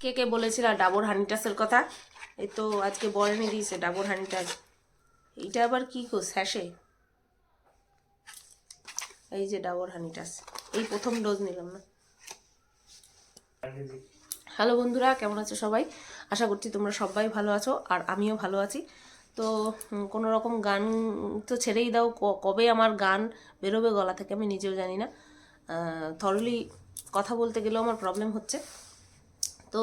কে কে বলেছিল ডাবর হানিটাসের কথা? এই তো আজকে বলেনি দিয়েছে ডাবর হানিটাস। এইটা আবার কি কো স্যাশে? এই যে ডাবর হানিটাস। এই প্রথম ডোজ নিলাম না। হ্যালো বন্ধুরা, কেমন আছো সবাই? আশা করছি তোমরা সবাই ভালো আছো আর আমিও ভালো আছি। তো কোনো রকম গান তো ছেড়েই দাও। কবে আমার গান বেরোবে গলা থেকে আমি নিজেও জানি না। থরলি কথা বলতে গেলেও আমার প্রবলেম হচ্ছে। তো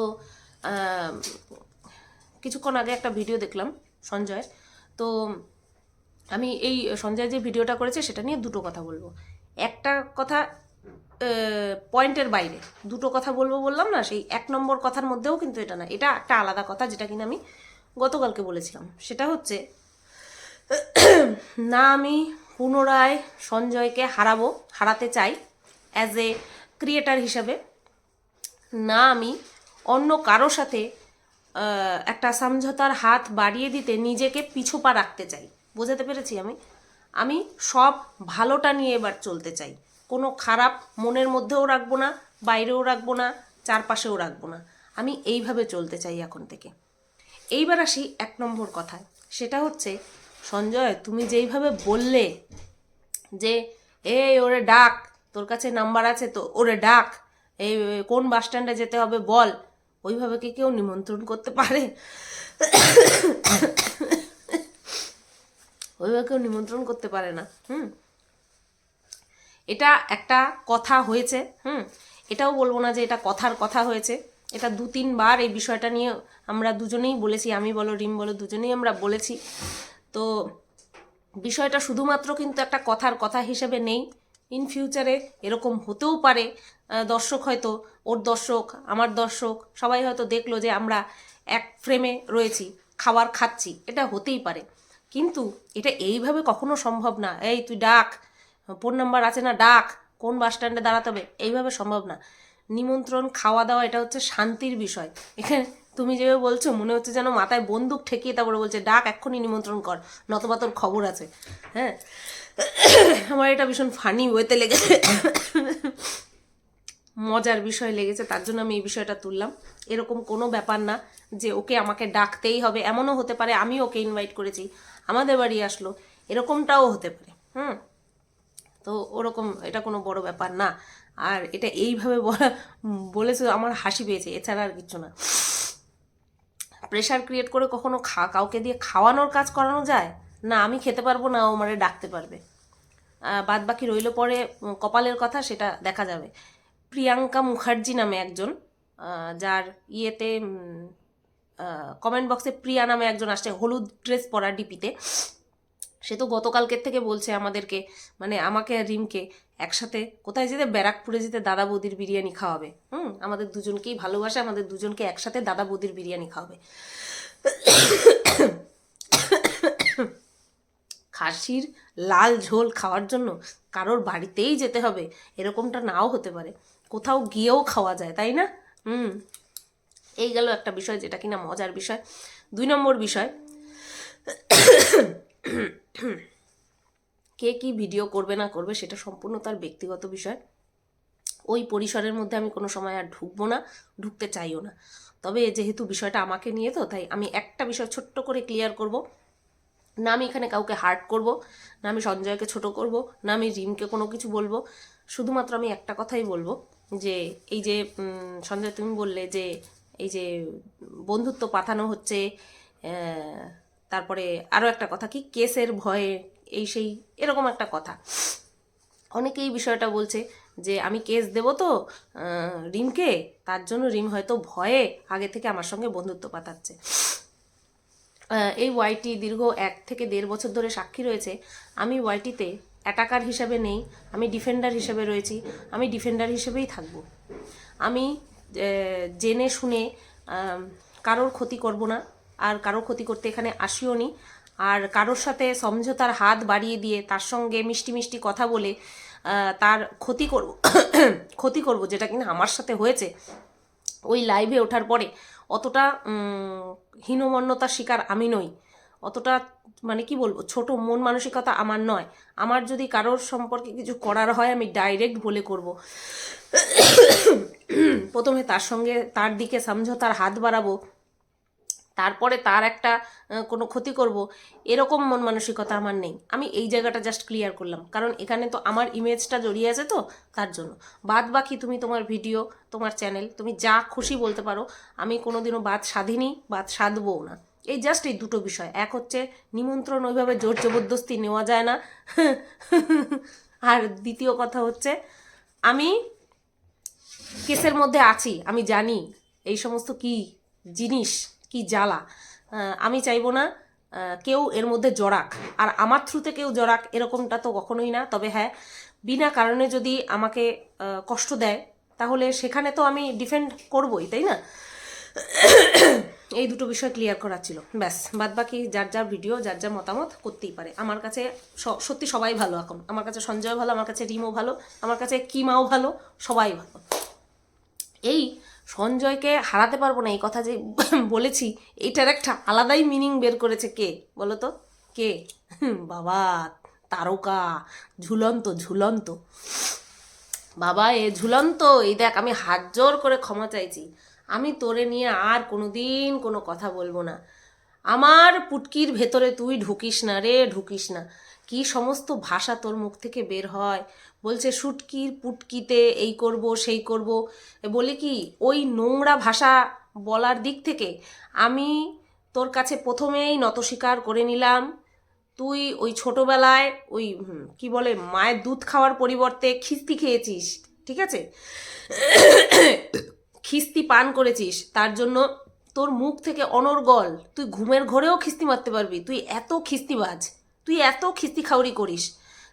কিছুক্ষণ আগে একটা ভিডিও দেখলাম সঞ্জয়ের তো আমি এই সঞ্জয় যে ভিডিওটা করেছে সেটা নিয়ে দুটো কথা বলব। একটা কথা পয়েন্টের বাইরে। দুটো কথা বলব বললাম না, সেই এক নম্বর কথার মধ্যেও কিন্তু এটা না। এটা একটা আলাদা কথা যেটা কিনা আমি গতকালকে বলেছিলাম। সেটা হচ্ছে, না আমি পুনরায় সঞ্জয়কে হারাবো, হারাতে চাই অ্যাজ এ ক্রিয়েটার হিসাবে। না আমি অন্য কারও সাথে একটা সমঝোতার হাত বাড়িয়ে দিতে নিজেকে পিছু পা রাখতে চাই। বোঝাতে পেরেছি আমি? আমি সব ভালোটা নিয়ে এবার চলতে চাই। কোনো খারাপ মনের মধ্যেও রাখব না, বাইরেও রাখব না, চারপাশেও রাখব না। আমি এইভাবে চলতে চাই এখন থেকে। এইবার আসি এক নম্বর কথায়। সেটা হচ্ছে, সঞ্জয়, তুমি যেইভাবে বললে যে এই ওরে ডাক, তোর কাছে নাম্বার আছে তো, ওরে ডাক, এই, কোন বাস স্ট্যান্ডে যেতে হবে বল। ওইভাবে কি কেউ নিমন্ত্রণ করতে পারে? ওইভাবে কেউ নিমন্ত্রণ করতে পারে না, হুম? এটা একটা কথা হয়েছে, হুম? এটাও বলব না যে এটা কথার কথা হয়েছে। এটা দু তিনবার এই বিষয়টা নিয়ে আমরা দুজনেই বলেছি, আমি বলো, রিম বলো, দুজনেই আমরা বলেছি। তো বিষয়টা শুধুমাত্র কিন্তু একটা কথার কথা হিসেবে নেই। ইন ফিউচারে এরকম হতেও পারে। দর্শক হয়তো, ওর দর্শক, আমার দর্শক, সবাই হয়তো দেখল যে আমরা এক ফ্রেমে রয়েছি, খাবার খাচ্ছি, এটা হতেই পারে। কিন্তু এটা এইভাবে কখনো সম্ভব না। এই, তুই ডাক ফোন নাম্বার আছে না, ডাক, কোন বাস স্ট্যান্ডে দাঁড়াতে হবে? এইভাবে সম্ভব না। নিমন্ত্রণ খাওয়া দাওয়া এটা হচ্ছে শান্তির বিষয়। এখানে তুমি যেভাবে বলছো, মনে হচ্ছে যেন মাথায় বন্দুক ঠেকিয়ে তারপরে বলছে, ডাক, এক্ষুনি নিমন্ত্রণ কর, নতবা তোর খবর আছে। হ্যাঁ? আমার এটা ভীষণ ফানি ওয়েতে লেগেছে। মজার বিষয় লেগেছে, তার জন্য আমি এই বিষয়টা তুললাম। এরকম কোনো ব্যাপার না যে ওকে আমাকে ডাকতেই হবে, এমনও হতে পারে আমি ওকে ইনভাইট করেছি, আমাদের বাড়ি আসলো, এরকমটাও হতে পারে, হুম? তো ওরকম এটা কোনো বড় ব্যাপার না। আর এটা এইভাবে বলা, বলেছে, আমার হাসি পেয়েছে, এছাড়া আর কিছু না। প্রেশার ক্রিয়েট করে কখনো খা, কাউকে দিয়ে খাওয়ানোর কাজ করানো যায়? না, আমি খেতে পারব না, ও আমারে ডাকতে পারবে। বাদ বাকি রইল পরে কপালের কথা সেটা দেখা যাবে। প্রিয়াঙ্কা মুখার্জি নামে একজন যার ইয়েতে কমেন্ট বক্সে প্রিয়া নামে একজন আসছে, হলুদ ড্রেস পরা ডিপিতে সে তো গতকালকের থেকে বলছে আমাদেরকে মানে আমাকে আর রিমকে একসাথে, কোথায় যেতে, ব্যারাকপুরে যেতে দাদা বৌদির বিরিয়ানি খাওয়াবে। হুম, আমাদের দুজনকেই ভালোবাসে, আমাদের দুজনকে একসাথে দাদা বৌদির বিরিয়ানি খাওয়াবে। খাসির লাল ঝোল খাওয়ার জন্য কারোর বাড়িতেই যেতে হবে, এরকমটা নাও হতে পারে। কোথাও গিয়েও খাওয়া যায়, তাই না? হুম। এই গেল একটা বিষয় যেটা কিনা মজার বিষয়। দুই নম্বর বিষয়, কে কি ভিডিও করবে না করবে সেটা সম্পূর্ণ তার ব্যক্তিগত বিষয়। ওই পরিসরের মধ্যে আমি কোনো সময় আর ঢুকবো না, ঢুকতে চাইও না। তবে যেহেতু বিষয়টা আমাকে নিয়ে তো, তাই আমি একটা বিষয় ছোট্ট করে ক্লিয়ার করব। না আমি এখানে কাউকে হার্ট করব, না আমি সঞ্জয়কে ছোট করব, না আমি রিমকে কোনো কিছু বলব। শুধুমাত্র আমি একটা কথাই বলব যে, এই যে সঞ্জয় তুমি বললে যে, এই যে, বন্ধুত্ব পাঠানো হচ্ছে তারপরে আরও একটা কথা কি, কেসের ভয়ে, এই সেই, এরকম একটা কথা। অনেকেই বিষয়টা বলছে যে, আমি কেস দেবো তো রিমকে, তার জন্য রিম হয়তো ভয়ে আগে থেকে আমার সঙ্গে বন্ধুত্ব পাতাচ্ছে এই ওয়াইটি দীর্ঘ এক থেকে দেড় বছর ধরে সাক্ষী রয়েছে। আমি ওয়াইটিতে অ্যাটাকার হিসাবে নেই, আমি ডিফেন্ডার হিসেবে রয়েছি, আমি ডিফেন্ডার হিসেবেই থাকব। আমি জেনে শুনে কারোর ক্ষতি করব না, আর কারোর ক্ষতি করতে এখানে আসিও নি। আর কারোর সাথে সমঝোতার হাত বাড়িয়ে দিয়ে তার সঙ্গে মিষ্টি মিষ্টি কথা বলে তার ক্ষতি করব ক্ষতি করব, যেটা কিনা আমার সাথে হয়েছে। ওই লাইভে ওঠার পরে অতটা হীনমন্যতার শিকার আমি নই। অতটা মানে কি বলব, ছোট, মন মানসিকতা আমার নয়। আমার যদি কারোর সম্পর্কে কিছু করার হয়, আমি ডাইরেক্ট বলে করব। প্রথমে তার সঙ্গে, তার দিকে সমঝোতার হাত বাড়াবো। তারপরে তার একটা কোনো ক্ষতি করব, এরকম মন মানসিকতা আমার নেই। আমি এই জায়গাটা জাস্ট ক্লিয়ার করলাম। কারণ এখানে তো আমার ইমেজটা জড়িয়ে আছে তো, তার জন্য। বাদ বাকি তুমি তোমার ভিডিও তোমার চ্যানেল তুমি যা খুশি বলতে পারো, আমি কোনোদিনও বাদ স্বাধীনই বাদ সাধবও না। এই জাস্ট এই দুটো বিষয়। এক হচ্ছে নিমন্ত্রণ ওইভাবে জোর জবরদস্তি নেওয়া যায় না। আর দ্বিতীয় কথা হচ্ছে, আমি কেসের মধ্যে আছি, আমি জানি এই সমস্ত কি জিনিস। কি জ্বালা? আমি চাইব না কেউ এর মধ্যে জড়াক। আর আমার থ্রুতে কেউ জড়াক এরকমটা তো কখনোই না। তবে হ্যাঁ বিনা কারণে যদি আমাকে কষ্ট দেয়, তাহলে সেখানে তো আমি ডিফেন্ড করবই, তাই না? এই দুটো বিষয় ক্লিয়ার করার ছিল। ব্যাস বাদ বাকি যার যার ভিডিও যার যার মতামত করতেই পারে। আমার কাছে সত্যি সবাই ভালো এখন। আমার কাছে সঞ্জয় ভালো, আমার কাছে রিমও ভালো, আমার কাছে কিমাও ভালো, সবাই ভালো। এই সঞ্জয়কে হারাতে পারব না, এই কথা যে বলেছি এইটার একটা আলাদাই মিনিং বের করেছে কে? বলো তো, কে? বাবা, তারকা, ঝুলন্ত ঝুলন্ত। বাবা, এ ঝুলন্ত, এই দেখ, আমি হাত জোর করে ক্ষমা চাইছি। আমি তোরে নিয়ে আর কোনোদিন কোনো কথা বলব না। আমার পুটকির ভেতরে তুই ঢুকিস না রে, ঢুকিস না। কি সমস্ত ভাষা তোর মুখ থেকে বের হয়? বলছে শুটকির পুটকিতে এই করব, সেই করব। বলি কি, ওই নোংরা ভাষা বলার দিক থেকে আমি তোর কাছে প্রথমেই নত স্বীকার করে নিলাম। তুই ওই ছোটোবেলায় ওই কি বলে, মায়ের দুধ খাওয়ার পরিবর্তে খিস্তি খেয়েছিস, ঠিক আছে? খিস্তি পান করেছিস, তার জন্য তোর মুখ থেকে অনর্গল। তুই ঘুমের ঘরেও খিস্তি মারতে পারবি। তুই এত খিস্তিবাজ, তুই এত খিস্তি খাউরি করিস।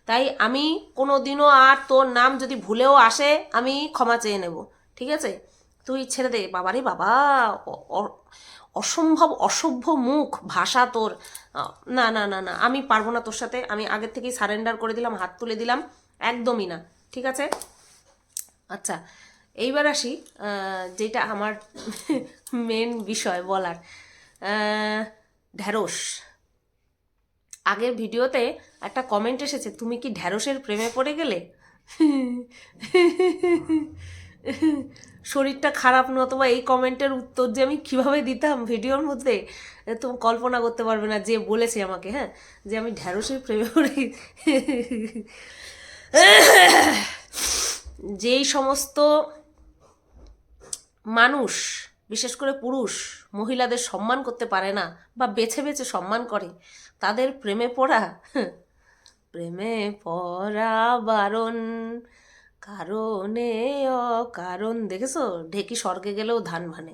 তাই আমি কোনো দিনও আর তোর নাম যদি ভুলেও আসে, আমি ক্ষমা চেয়ে নেব, ঠিক আছে? তুই ছেড়ে দে, বাবারে বাবা অসম্ভব অসভ্য মুখ, ভাষা তোর। না না না না, আমি পারব না তোর সাথে, আমি আগের থেকেই সারেন্ডার করে দিলাম, হাত তুলে দিলাম, একদমই না, ঠিক আছে? আচ্ছা এইবার আসি যেটা আমার মেন বিষয় বলার। ঢ্যাঁড়স আগের ভিডিওতে একটা কমেন্ট এসেছে, তুমি কি ঢ্যাঁড়সের প্রেমে পড়ে গেলে? শরীরটা খারাপ নতুবা এই কমেন্টের উত্তর যে আমি কীভাবে দিতাম ভিডিওর মধ্যে তুমি কল্পনা করতে পারবে না যে বলেছে আমাকে হ্যাঁ? যে আমি ঢ্যাঁড়সের প্রেমে পড়ে যেই সমস্ত মানুষ বিশেষ করে পুরুষ মহিলাদের সম্মান করতে পারে না বা বেছে বেছে সম্মান করে তাদের প্রেমে পড়া হ্যাঁ, প্রেমে পড়া বারণ কারণে অকারণ দেখেছ? ঢেকি স্বর্গে গেলেও ধান ভানে।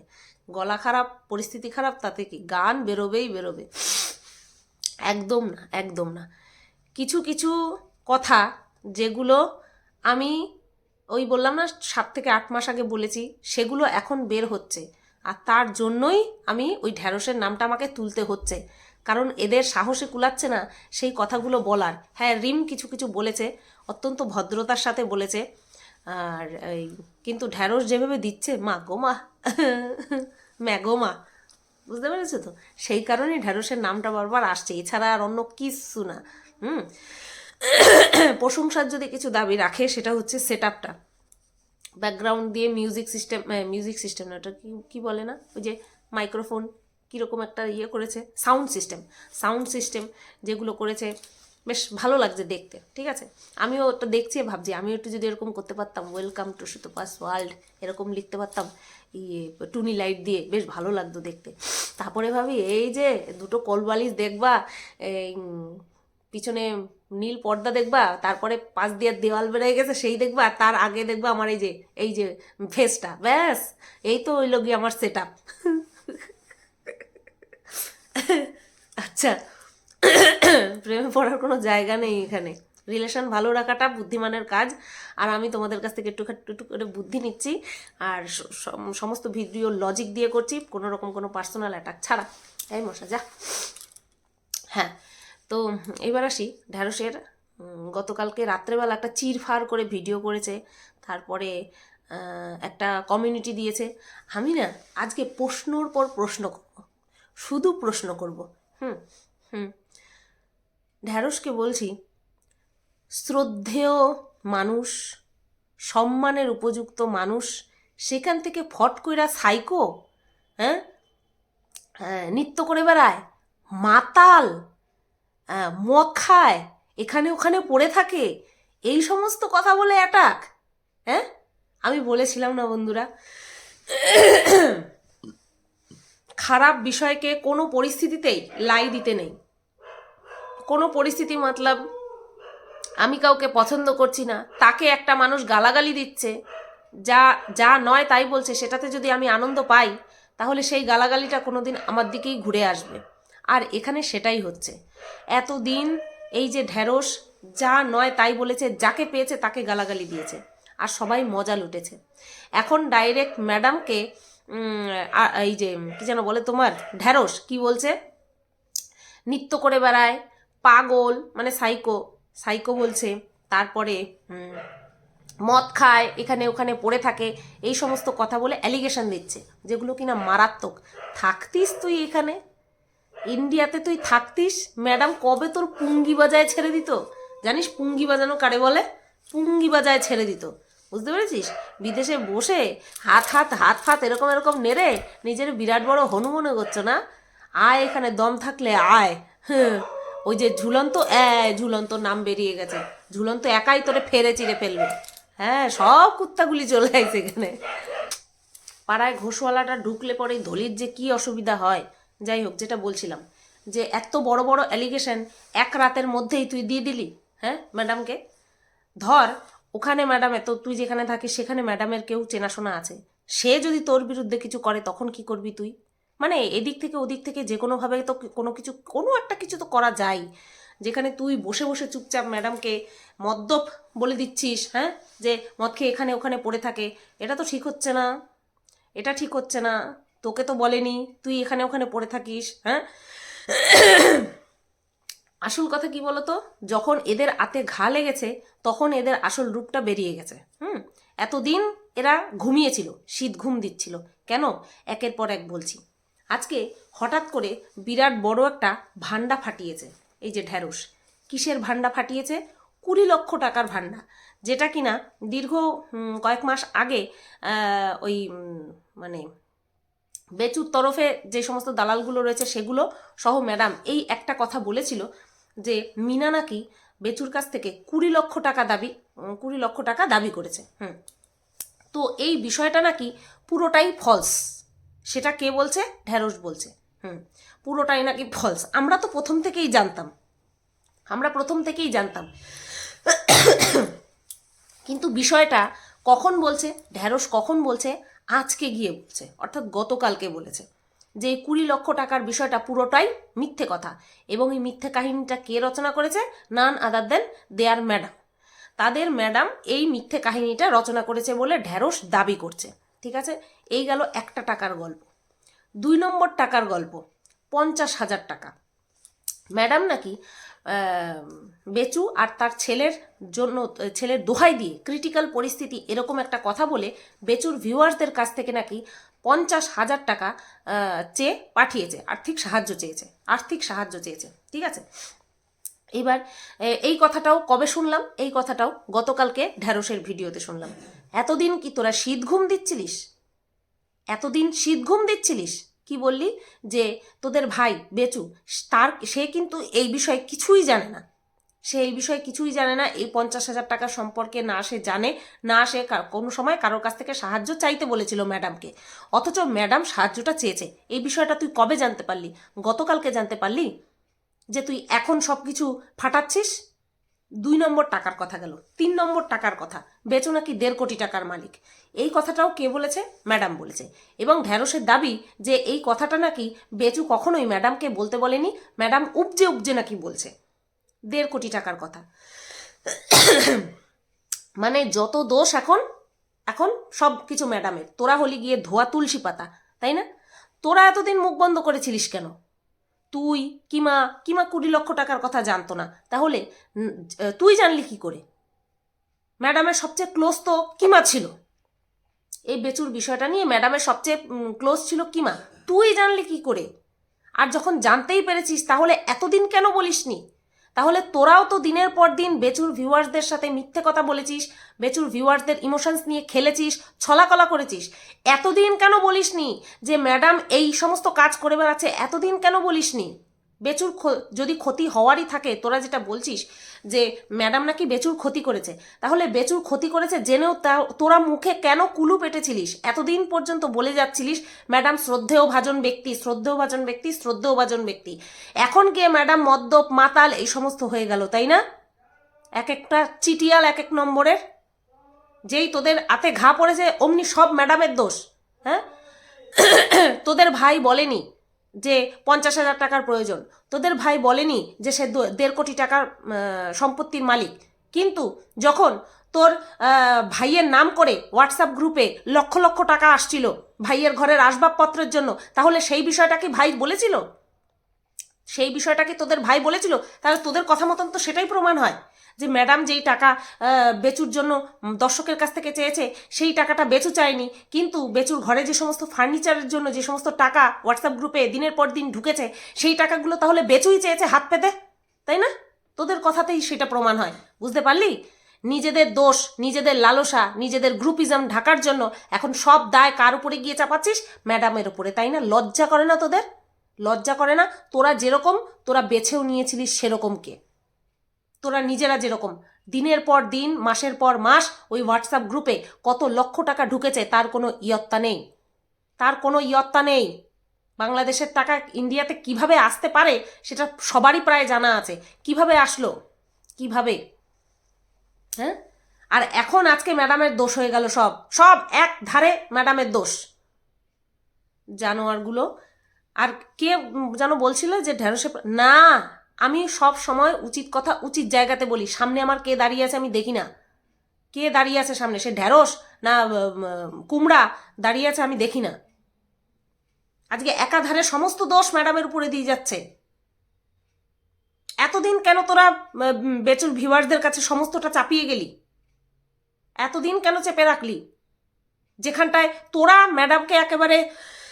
গলা খারাপ পরিস্থিতি খারাপ তাতে কি? গান বেরোবেই বেরোবে। একদম না একদম না। কিছু কিছু কথা যেগুলো আমি ওই বললাম না সাত থেকে আট মাস আগে বলেছি সেগুলো এখন বের হচ্ছে। আর তার জন্যই আমি ওই ঢ্যাঁড়সের নামটা আমাকে তুলতে হচ্ছে। কারণ এদের সাহসে কুলাচ্ছে না সেই কথাগুলো বলার। হ্যাঁ রিম কিছু কিছু বলেছে, অত্যন্ত ভদ্রতার সাথে বলেছে। আর এই, কিন্তু ঢ্যাঁড়স যেভাবে দিচ্ছে, মা গো মা। ম্যাগো মা। বুঝতে পেরেছ তো? সেই কারণেই ঢ্যাঁড়সের নামটা বারবার আসছে। এছাড়া আর অন্য কিচ্ছু না। হুম। প্রশংসার যদি কিছু দাবি রাখে, সেটা হচ্ছে সেট আপটা ব্যাকগ্রাউন্ড দিয়ে মিউজিক সিস্টেম মিউজিক সিস্টেম না, ওটা কি বলে না? ওই যে মাইক্রোফোন কীরকম একটা ইয়ে করেছে? সাউন্ড সিস্টেম সাউন্ড সিস্টেম যেগুলো করেছে, বেশ ভালো লাগছে দেখতে, ঠিক আছে? আমিও ওটা দেখছি, ভাবছি, আমিও একটু যদি এরকম করতে পারতাম ওয়েলকাম টু সুতোপাস ওয়ার্ল্ড এরকম লিখতে পারতাম ইয়ে টুনি লাইট দিয়ে, বেশ ভালো লাগতো দেখতে। তারপরে ভাবি, এই যে, দুটো কলবালিশ দেখবা, এই পিছনে নীল পর্দা দেখবা, তারপরে পাশ দিয়ে দেওয়াল বেড়ে গেছে, সেই দেখবা তার আগে দেখবা আমার এই যে এই যে ফেসটা ব্যাস, এই তো হইল গিয়ে আমার সেট আপ আচ্ছা প্রেমে পড়ার কোনো জায়গা নেই এখানে। রিলেশন ভালো রাখাটা বুদ্ধিমানের কাজ, আর আমি তোমাদের কাছ থেকে একটু একটু করে বুদ্ধি নিচ্ছি, আর সমস্ত ভিডিও লজিক দিয়ে করছি কোনো রকম কোনো পার্সোনাল অ্যাটাক ছাড়া। এই মশা, যা। হ্যাঁ তো এবার আসি ঢ্যাঁড়সের গতকালকে রাত্রেবেলা একটা চিরফার করে ভিডিও করেছে, তারপরে একটা কমিউনিটি দিয়েছে। আমি না আজকে প্রশ্নর পর প্রশ্ন শুধু প্রশ্ন করব। হুম হুম। ঢ্যাঁড়সকে বলছি, শ্রদ্ধেয় মানুষ, সম্মানের উপযুক্ত মানুষ, সেখান থেকে ফট কইরা সাইকো হ্যাঁ? নৃত্য করে বেড়ায়, মাতাল মদ খায়, এখানে ওখানে পড়ে থাকে, এই সমস্ত কথা বলে অ্যাটাক হ্যাঁ? আমি বলেছিলাম না বন্ধুরা। খারাপ বিষয়কে কোনো পরিস্থিতিতেই লাই দিতে নেই। কোনো পরিস্থিতি মতলব আমি কাউকে পছন্দ করছি না, তাকে একটা মানুষ গালাগালি দিচ্ছে, যা যা নয় তাই বলছে, সেটাতে যদি আমি আনন্দ পাই, তাহলে সেই গালাগালিটা কোনোদিন আমার দিকেই ঘুরে আসবে। আর এখানে সেটাই হচ্ছে। এতদিন এই যে ঢ্যাঁড়স যা নয় তাই বলেছে, যাকে পেয়েছে তাকে গালাগালি দিয়েছে। আর সবাই মজা লুটেছে। এখন ডাইরেক্ট ম্যাডামকে এই যে, কি যেন বলে তোমার ঢ্যাঁড়স কি বলছে? নৃত্য করে বেড়ায়, পাগল মানে সাইকো সাইকো বলছে। তারপরে মদ খায়, এখানে ওখানে পড়ে থাকে, এই সমস্ত কথা বলে অ্যালিগেশন দিচ্ছে, যেগুলো কিনা মারাত্মক। থাকতিস তুই এখানে? ইন্ডিয়াতে তুই থাকতিস? ম্যাডাম, কবে তোর পুঙ্গি বাজায় ছেড়ে দিত? জানিস পুঙ্গি বাজানো কারে বলে? পুঙ্গি বাজায় ছেড়ে দিত। বুঝতে পেরেছিস? বিদেশে বসে হাত হাত হাত ফাত এরকম এরকম নেড়ে নিজের বিরাট বড় হনু মনে করছ না? আয়, এখানে দম থাকলে আয়। হ্যাঁ ওই যে ঝুলন্ত ঝুলন্ত নাম বেরিয়ে গেছে। ঝুলন্ত একাই তোরে ফেরে চিড়ে ফেলবে। হ্যাঁ সব কুত্তাগুলি চলে আসছে এখানে। পাড়ায় ঘোষওয়ালাটা ঢুকলে পরে ধলির যে কি অসুবিধা হয়? যাই হোক, যেটা বলছিলাম, যে এত বড় বড় অ্যালিগেশন এক রাতের মধ্যেই তুই দিয়ে দিলি হ্যাঁ ম্যাডামকে ধর, ওখানে ম্যাডাম এত তুই যেখানে থাকিস, সেখানে ম্যাডামের কেউ চেনাশোনা আছে। সে যদি তোর বিরুদ্ধে কিছু করে, তখন কি করবি তুই? মানে এদিক থেকে ওদিক থেকে যে কোনোভাবে তো কোনো কিছু, কোনো একটা কিছু তো করা যায়। যেখানে তুই বসে বসে চুপচাপ ম্যাডামকে মদ্যপ বলে দিচ্ছিস হ্যাঁ? যে মদ খেয়ে এখানে ওখানে পড়ে থাকে, এটা তো ঠিক হচ্ছে না। এটা ঠিক হচ্ছে না। তোকে তো বলেনি, তুই এখানে ওখানে পড়ে থাকিস হ্যাঁ? আসল কথা কি বলতো? যখন এদের আতে ঘা লেগেছে, তখন এদের আসল রূপটা বেরিয়ে গেছে, হুম? এতদিন এরা ঘুমিয়েছিল, শীত ঘুম দিচ্ছিল। কেন? একের পর এক বলছি। আজকে হঠাৎ করে বিরাট বড় একটা ভান্ডা ফাটিয়েছে, এই যে ঢ্যাঁড়স। কিসের ভান্ডা ফাটিয়েছে? কুড়ি লক্ষ টাকার ভান্ডা যেটা কিনা দীর্ঘ কয়েক মাস আগে ওই মানে বেচুর তরফে যে সমস্ত দালালগুলো রয়েছে সেগুলো সহ ম্যাডাম, এই একটা কথা বলেছিল যে মিনা নাকি বেচুর কাছ থেকে কুড়ি লক্ষ টাকা দাবি কুড়ি লক্ষ টাকা দাবি করেছে। হুম। তো এই বিষয়টা নাকি পুরোটাই ফলস সেটা কে বলছে? ঢ্যাঁড়স বলছে। হুম। পুরোটাই নাকি ফলস আমরা তো প্রথম থেকেই জানতাম। আমরা প্রথম থেকেই জানতাম। কিন্তু বিষয়টা কখন বলছে? ঢ্যাঁড়স কখন বলছে? আজকে গিয়ে বলছে, অর্থাৎ গতকালকে বলেছে, যে কুড়ি লক্ষ টাকার বিষয়টা পুরোটাই মিথ্যে কথা এবং এই মিথ্যে কাহিনীটা কে রচনা করেছে? নান আদার দেন দেয়ার ম্যাডাম তাদের ম্যাডাম এই মিথ্যে কাহিনীটা রচনা করেছে বলে ঢ্যাঁড়স দাবি করছে। ঠিক আছে? এই গেল একটা টাকার গল্প। দুই নম্বর টাকার গল্প, পঞ্চাশ হাজার টাকা। ম্যাডাম নাকি বেচু আর তার ছেলের জন্য, ছেলের দোহাই দিয়ে ক্রিটিক্যাল পরিস্থিতি এরকম একটা কথা বলে বেচুর ভিউয়ার্সদের কাছ থেকে নাকি পঞ্চাশ হাজার টাকা চেয়ে পাঠিয়েছে। আর্থিক সাহায্য চেয়েছে। আর্থিক সাহায্য চেয়েছে। ঠিক আছে? এবার এই কথাটাও কবে শুনলাম? এই কথাটাও গতকালকে ঢ্যাঁড়সের ভিডিওতে শুনলাম। এতদিন কি তোরা শীত ঘুম দিচ্ছিলিস? এতদিন শীত ঘুম দিচ্ছিলিস? কি বললি? যে তোদের ভাই, বেচু, তার, সে কিন্তু এই বিষয়ে কিছুই জানে না। সে এই বিষয়ে কিছুই জানে না। এই পঞ্চাশ হাজার টাকা সম্পর্কে না সে জানে, না সে কোনো সময় কারোর কাছ থেকে সাহায্য চাইতে বলেছিল ম্যাডামকে। অথচ ম্যাডাম সাহায্যটা চেয়েছে। এই বিষয়টা তুই কবে জানতে পারলি? গতকালকে জানতে পারলি? যে তুই এখন সব কিছু ফাটাচ্ছিস? দুই নম্বর টাকার কথা গেল, তিন নম্বর টাকার কথা। বেচু নাকি দেড় কোটি টাকার মালিক। এই কথাটাও কে বলেছে? ম্যাডাম বলেছে। এবং ঢ্যাঁড়সের দাবি যে এই কথাটা নাকি বেচু কখনোই ম্যাডামকে বলতে বলেনি, ম্যাডাম উপজে উপজে নাকি বলছে। দেড় কোটি টাকার কথা। মানে যত দোষ এখন এখন সব কিছু ম্যাডামের। তোরা হলি গিয়ে ধোয়া তুলসী পাতা, তাই না? তোরা এতদিন মুখ বন্ধ করেছিলিস কেন? তুই কিমা কিমা কুড়ি লক্ষ টাকার কথা জানতো না। তাহলে তুই জানলি কি করে? ম্যাডামের সবচেয়ে ক্লোজ তো কিমা ছিল? এই বেচুর বিষয়টা নিয়ে ম্যাডামের সবচেয়ে ক্লোজ ছিল কিমা। তুই জানলি কি করে? আর যখন জানতেই পেরেছিস, তাহলে এতদিন কেন বলিসনি? তাহলে তোরাও তো দিনের পর দিন বেচুর ভিউয়ার্সদের সাথে মিথ্যে কথা বলেছিস, বেচুর ভিউয়ার্সদের ইমোশনস নিয়ে খেলেছিস, ছলাকলা করেছিস। এতদিন কেন বলিসনি যে ম্যাডাম এই সমস্ত কাজ করে বেড়াচ্ছে, এতদিন কেন বলিসনি? বেচুর যদি ক্ষতি হওয়ারই থাকে, তোরা যেটা বলছিস যে ম্যাডাম নাকি বেচুর ক্ষতি করেছে, তাহলে বেচুর ক্ষতি করেছে জেনেও তোরা মুখে কেন কুলু পেটেছিলিস? এতদিন পর্যন্ত বলে যাচ্ছিলিস, ম্যাডাম শ্রদ্ধেয় ভাজন ব্যক্তি, শ্রদ্ধেয় ভাজন ব্যক্তি, শ্রদ্ধেয় ভাজন ব্যক্তি। এখন গিয়ে ম্যাডাম মদ্যপ, মাতাল, এই সমস্ত হয়ে গেল, তাই না? এক একটা চিটিয়াল, এক এক নম্বরের। যেই তোদের হাতে ঘা পড়েছে, অমনি সব ম্যাডামের দোষ হ্যাঁ? তোদের ভাই বলেনি যে পঞ্চাশ হাজার টাকার প্রয়োজন। তোদের ভাই বলেনি যে সে দেড় কোটি টাকার সম্পত্তির মালিক। কিন্তু যখন তোর ভাইয়ের নাম করে হোয়াটসঅ্যাপ গ্রুপে লক্ষ লক্ষ টাকা আসছিল ভাইয়ের ঘরের আসবাবপত্রের জন্য, তাহলে সেই বিষয়টা কি ভাই বলেছিল? সেই বিষয়টা কি তোদের ভাই বলেছিল? তাহলে তোদের কথা মতন তো সেটাই প্রমাণ হয়। যে ম্যাডাম যেই টাকা বেচুর জন্য দর্শকের কাছ থেকে চেয়েছে, সেই টাকাটা বেচু চায়নি। কিন্তু বেচুর ঘরে যে সমস্ত ফার্নিচারের জন্য, যে সমস্ত টাকা হোয়াটসঅ্যাপ গ্রুপে দিনের পর দিন ঢুকেছে, সেই টাকাগুলো তাহলে বেচুই চেয়েছে হাত পেতে? তাই না? তোদের কথাতেই সেটা প্রমাণ হয়। বুঝতে পারলি? নিজেদের দোষ, নিজেদের লালসা, নিজেদের গ্রুপিজম ঢাকার জন্য এখন সব দায় কার উপরে গিয়ে চাপাচ্ছিস? ম্যাডামের উপরে, তাই না? লজ্জা করে না তোদের? লজ্জা করে না? তোরা যেরকম, তোরা বেছেও নিয়েছিলিস সেরকমকে তোরা নিজেরা যেরকম। দিনের পর দিন, মাসের পর মাস ওই হোয়াটসঅ্যাপ গ্রুপে কত লক্ষ টাকা ঢুকেছে তার কোনো ইয়ত্তা নেই। তার কোনো ইয়ত্তা নেই। বাংলাদেশের টাকা ইন্ডিয়াতে কীভাবে আসতে পারে সেটা সবারই প্রায় জানা আছে। কীভাবে আসলো? কীভাবে? হ্যাঁ? আর এখন আজকে ম্যাডামের দোষ হয়ে গেল সব। সব এক ধারে ম্যাডামের দোষ। জানোয়ারগুলো। আর কে যেন বলছিল যে ঢেঁড়সে না আমি সব সময় উচিত কথা উচিত জায়গাতে বলি। সামনে আমার কে দাঁড়িয়ে আছে আমি দেখি না। কে দাঁড়িয়ে আছে সামনে? সে ঢেঁড়স না কুমড়া দাঁড়িয়ে আছে আমি দেখি না। আজকে একাধারে সমস্ত দোষ ম্যাডামের উপরে দিয়ে যাচ্ছে। এতদিন কেন তোরা বেচুর ভিউয়ার্সদের কাছে সমস্তটা চাপিয়ে গেলি? এতদিন কেন চেপে রাখলি? যেখানটায় তোরা ম্যাডামকে একেবারে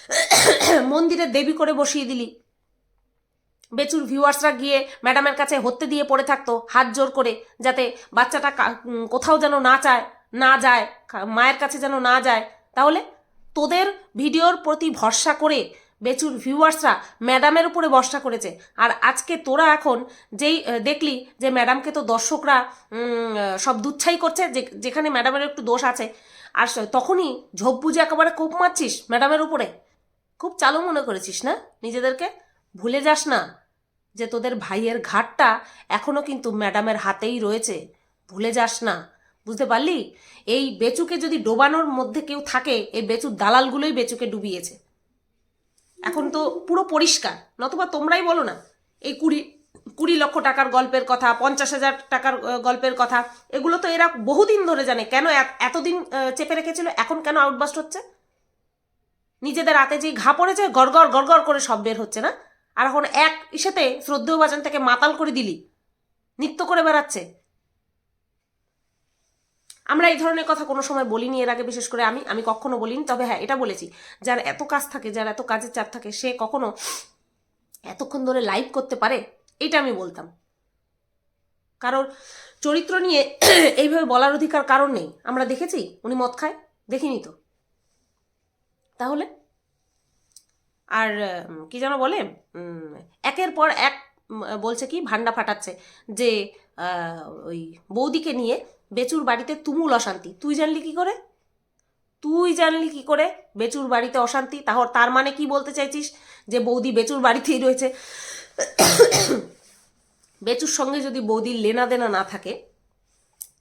মন্দিরে দেবী করে বসিয়ে দিলি। বেচুর ভিউয়ার্সরা গিয়ে ম্যাডামের কাছে হত্যে দিয়ে পড়ে থাকতো, হাত জোর করে, যাতে বাচ্চাটা কোথাও যেন না চায়, না যায় মায়ের কাছে যেন না যায়। তাহলে তোদের ভিডিওর প্রতি ভরসা করে বেচুর ভিউয়ার্সরা ম্যাডামের উপরে ভরসা করেছে। আর আজকে তোরা এখন যেই দেখলি যে ম্যাডামকে তো দর্শকরা সব দুচ্ছাই করছে যেখানে ম্যাডামের একটু দোষ আছে। আর তখনই ঝোপ বুঝে একেবারে কোপ মারছিস ম্যাডামের উপরে। খুব চালু মনে করেছিস না নিজেদেরকে? ভুলে যাস না যে তোদের ভাইয়ের ঘাটটা এখনও কিন্তু ম্যাডামের হাতেই রয়েছে। ভুলে যাস না। বুঝতে পারলি? এই বেচুকে যদি ডোবানোর মধ্যে কেউ থাকে, এই বেচুর দালালগুলোই বেচুকে ডুবিয়েছে। এখন তো পুরো পরিষ্কার। নতুবা তোমরাই বলো না, এই কুড়ি কুড়ি লক্ষ টাকার গল্পের কথা, পঞ্চাশ হাজার টাকার গল্পের কথা, এগুলো তো এরা বহুদিন ধরে জানে। কেন এতদিন চেপে রেখেছিল? এখন কেন আউটবাস্ট হচ্ছে? নিজেদের হাতে যে ঘা পড়েছে গড়গড় গড়গড় করে সব বের হচ্ছে না? আর এখন এক ইসেতে শ্রদ্ধেয় বাজান থেকে মাতাল করে দিলি। নৃত্য করে বেড়াচ্ছে। আমরা এই ধরনের কথা কোনো সময় বলিনি, এর আগে বিশেষ করে আমি আমি কখনো বলিনি, তবে হ্যাঁ এটা বলেছি। যার এত কাজ থাকে, যার এত কাজের চাপ থাকে, সে কখনো এতক্ষণ ধরে লাইভ করতে পারে, এটা আমি বলতাম। কারোর চরিত্র নিয়ে এইভাবে বলার অধিকার কারণ নেই। আমরা দেখেছি, উনি মদ খায়, দেখিনি তো। তাহলে? আর কি যেন বলে একের পর এক বলছে কি ভান্ডা ফাটাচ্ছে যে ওই বৌদিকে নিয়ে বেচুর বাড়িতে তুমুল অশান্তি। তুই জানলি কি করে? তুই জানলি কি করে? বেচুর বাড়িতে অশান্তি। তাহলে তার মানে কি বলতে চাইছিস? যে বৌদি বেচুর বাড়িতেই রয়েছে। বেচুর সঙ্গে যদি বৌদির লেনা দেনা না থাকে,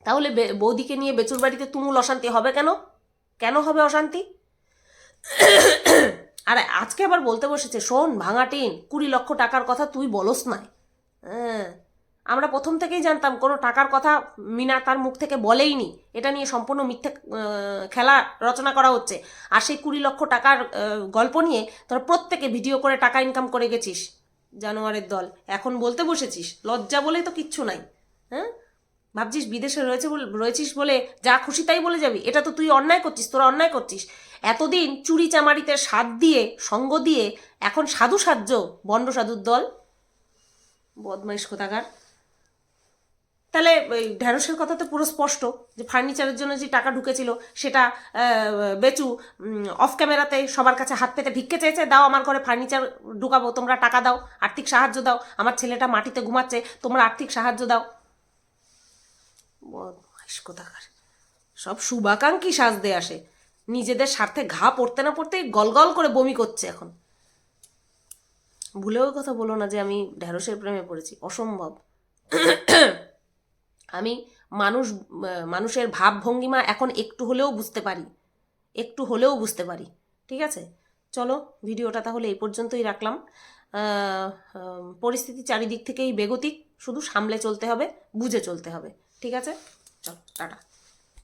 তাহলে বৌদিকে নিয়ে বেচুর বাড়িতে তুমুল অশান্তি হবে কেন? কেন হবে অশান্তি? আর আজকে আবার বলতে বসেছে, শোন ভাঙা টিন, কুড়ি লক্ষ টাকার কথা তুই বলস নাই হ্যাঁ আমরা প্রথম থেকেই জানতাম, কোনো টাকার কথা মিনা তার মুখ থেকে বলেইনি। এটা নিয়ে সম্পূর্ণ মিথ্যে খেলা রচনা করা হচ্ছে। আর সেই কুড়ি লক্ষ টাকার গল্প নিয়ে তোরা প্রত্যেকে ভিডিও করে টাকা ইনকাম করে গেছিস, জানোয়ারের দল। এখন বলতে বসেছিস, লজ্জা বলেই তো কিচ্ছু নাই। হ্যাঁ ভাবছিস বিদেশে রয়েছে বলে, রয়েছিস বলে যা খুশি তাই বলে যাবি। এটা তো তুই অন্যায় করছিস, তোরা অন্যায় করছিস। এতদিন চুরি চামারিতে স্বাদ দিয়ে, সঙ্গ দিয়ে এখন সাধু সাহায্য বন্ড সাধুর দল? বদমাইশ কোথাকার? তাহলে ওই ঢ্যাঁড়সের কথা তো পুরো স্পষ্ট যে ফার্নিচারের জন্য যে টাকা ঢুকেছিল সেটা বেচু অফ ক্যামেরাতে সবার কাছে হাত পেতে ভিক্ষে চেয়েছে, দাও আমার ঘরে ফার্নিচার ঢুকাবো, তোমরা টাকা দাও, আর্থিক সাহায্য দাও, আমার ছেলেটা মাটিতে ঘুমাচ্ছে, তোমরা আর্থিক সাহায্য দাও। বদমাইশ কোথাকার? সব শুভাকাঙ্ক্ষী সাজতে আসে। নিজেদের স্বার্থে ঘা পড়তে না পড়তেই গলগল করে বমি করছে এখন। ভুলেও কথা বলো না যে আমি ঢ্যাঁড়সের প্রেমে পড়েছি, অসম্ভব। আমি মানুষ, মানুষের ভাবভঙ্গিমা এখন একটু হলেও বুঝতে পারি, একটু হলেও বুঝতে পারি, ঠিক আছে? চলো, ভিডিওটা তাহলে এই পর্যন্তই রাখলাম। পরিস্থিতি চারিদিক থেকেই বেগতিক, শুধু সামলে চলতে হবে, বুঝে চলতে হবে, ঠিক আছে? চলো, টাটা।